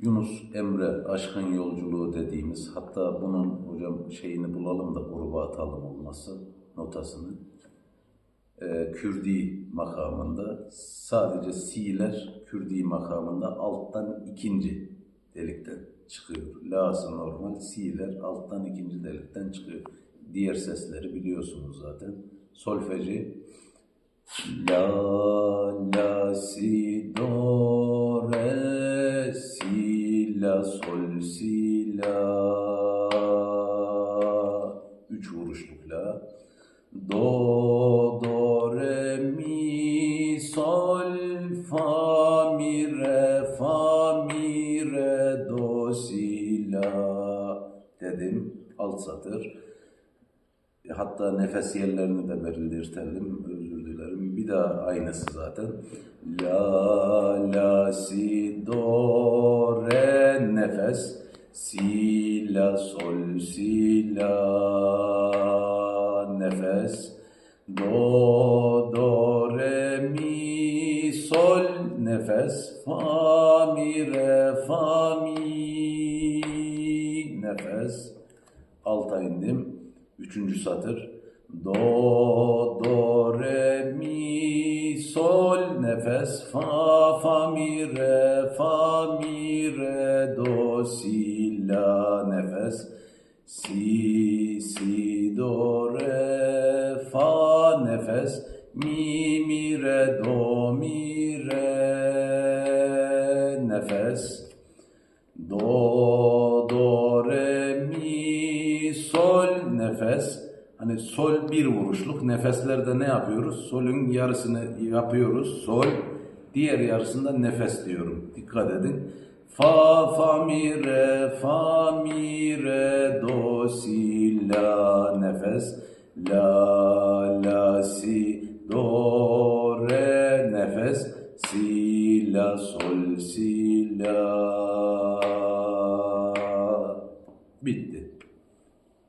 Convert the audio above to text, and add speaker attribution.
Speaker 1: Yunus Emre Aşkın Yolculuğu dediğimiz hatta bunun hocam şeyini bulalım da gruba atalım olması notasını. Ee, Kürdi makamında sadece si'ler Kürdi makamında alttan ikinci delikten çıkıyor. La'sı normal, si'ler alttan ikinci delikten çıkıyor. Diğer sesleri biliyorsunuz zaten. Solfeji la, la, sol, si, la. Üç vuruşluk la. Do, do, re, mi, sol, fa, mi, re, fa, mi, re, do, si, la. Dedim. Alt satır. E, Hatta nefes yerlerini de belirtelim. Özür dilerim. Bir daha aynısı zaten. La, la, si, do, nefes. Si, la, sol, si, la, nefes. Do, do, re, mi, sol, nefes. Fa, mi, re, fa, mi, nefes. Alta indim. Üçüncü satır. Do, nefes, fa, fa, mi, re, fa, mi, re, do, si, la, nefes, si, si, do, re, fa, nefes, mi, mi, re, do, mi, re, nefes, do, do, re, mi, sol, nefes. Hani sol bir vuruşluk. Nefeslerde ne yapıyoruz? Solün yarısını yapıyoruz. Sol. Diğer yarısında nefes diyorum. Dikkat edin. Fa, fa, mi, re, fa, mi, re, do, si, la, nefes. La, la, si, do, re, nefes. Si, la, sol, si, la. Bitti.